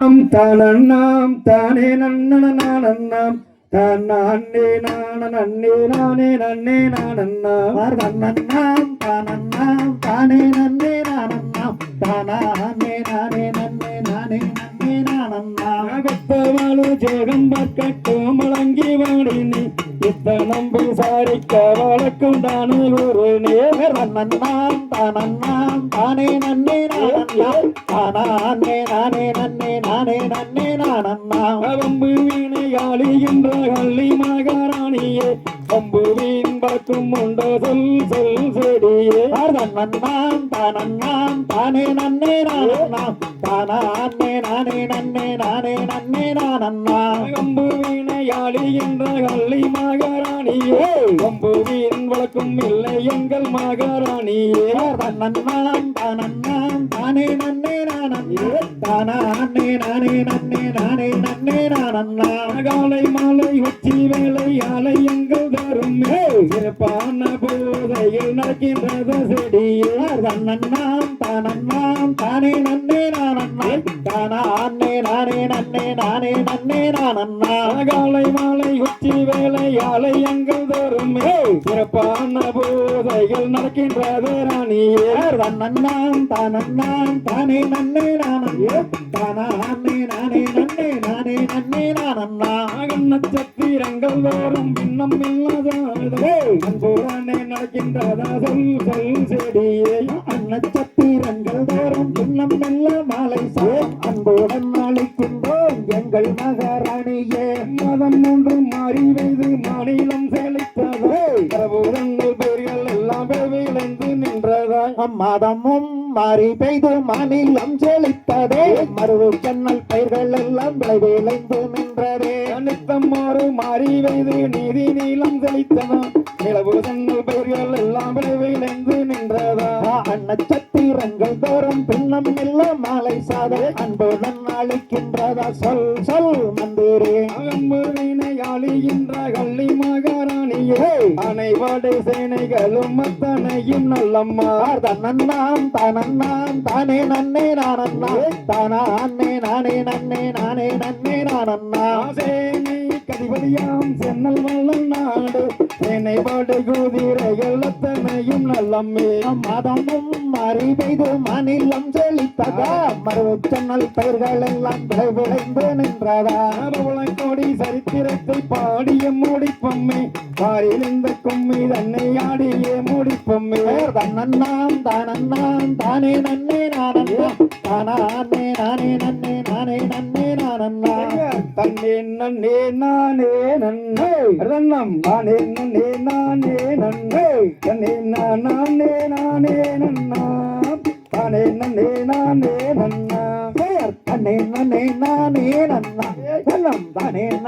நாம் தானண்ணாம் தானே நன்னன நானண்ணாம் தான் நானே நான நன்னே நானே நன்னே நானண்ணாம் நன்னாம் தானன்னாம் தானே நன்னே நானன்னாம் தானே நானே நன்னே நானே நன்னே நானன்னாம் அகத்தவாளு ஜோகம் பார்க்கட்டும் முழங்கி வாடினி இத்தனம் விசாரிக்க வழக்குண்டான ஒரு நேர் நன்னாம் தானன்னாம் தானே நன்னே நானன்னாம் தானே நானே நன்னே நானே நன்னே நானன்னாம் அவம்பு வீணையாளி என்ற கள்ளி மகாராணியே அம்பு வீண் பறக்கும் உண்டோ சொல் சொல் செடியே. நன்னாம் தானன்னாம் தானே நன்னே நானன்னாம் தானே நானே நன்னே நானே நன்னே நானன்னாம் அம்பு வீணையாளி என்ற கள்ளி மகாராணியே. அம்பு வீண் வழக்கும் இல்லை எங்கள் மகாராணியே. நன்னாம் தானன்னாம் தானே நன்னே நானன்னாம் தானே நானே நன்னே நானே நன்னே நானன்னாம் காலை மாலை உச்சி வேலை ஆலை எங்கள் தரும். சிறப்பான போதையில் நடக்கின்றது செடியே. நன்னாம் தானன்னாம் தானே நன்னே நானன்னாம் தானே நானே நன்னே நானே நன்னே நானன்னாம் காலை மாலை உச்சி வேலை ஆலை எங்கள் தரும். சிறப்பான போதையில் நடக்கின்றது ராணியே. நன்னாம் தானன்னாம் தானே நன்னே நானன்னாம் தானே நானே நன்னே நானே நன்னே நாகம் நட்சத்திரங்கள் தோறும் பின்னம் இல்லாத அன்புடனே நடக்கின்றதா சொல் சொல் செடியே. நட்சத்திரங்கள் தோறும் பின்னம் மெல்ல மாலை அன்புடன் அழைக்கின்றோம் எங்கள் மகாராணியே. மதம் ஒன்று மாறி வைது மாநிலம் செழித்ததோ பிரபுரங்கள் பேர்கள் எல்லாம் விளைந்து நின்றதாய். அம்மாதமும் மாறி பெய்து மாநிலம் செழித்ததே. மருவு ஜன்னல் பயிர்கள் எல்லாம் விளைவிளைந்து நின்றதே. நித்தம் மாறு மாறி வைது நீதி நீளம் செழித்ததா? நிலவு தங்கள் பெயர்கள் எல்லாம் விளைந்து நின்றதா? நட்சத்திரங்கள் தோறும் பின்னம் இல்ல மாலை சாத அன்புடன் அழைக்கின்றதா சொல் சொல் மந்திரே. அகம்பு வீணையாளிகின்ற கள்ளி மகாராணியே. அனைவடை சேனைகளும் அத்தனையும் நல்லம்மா. தன்னன்னாம் தானன்னாம் தானே நன்னே நானன்னாம் தானே நானே நன்னே நானே நன்னே நானன்னாம் சேனை கதிபதியாம் சென்னல் வல்லம் நாடு. என்னை படை குதிரைகள் அத்தனையும் நல்லம்மே மதமும் மாறி பெய்து மாநிலம் செழித்ததா? மருவு ஜன்னல் பெயர்கள் எல்லாம் விளைந்து நின்றதா? கோடி சரித்திரத்தை பாடிய முடிப்பம்மே. பாரில் இந்த கும்மி தன்னை ஆடிய முடிப்பம்மே. தன்னன்னாம் தானன்னாம் தானே நன்னே நானே தானே நானே நன்னே நானே நன்னே நானன்னாம் தன்னே நன்னே நானே நன்னே ரன்னம் நானே நன்னே நானே நன்னே தன்னே நானே நானே நன்னா தானே நன்னே நானே நன்னா தன்னே நன்னே நானே நன்னா தானே நன்னே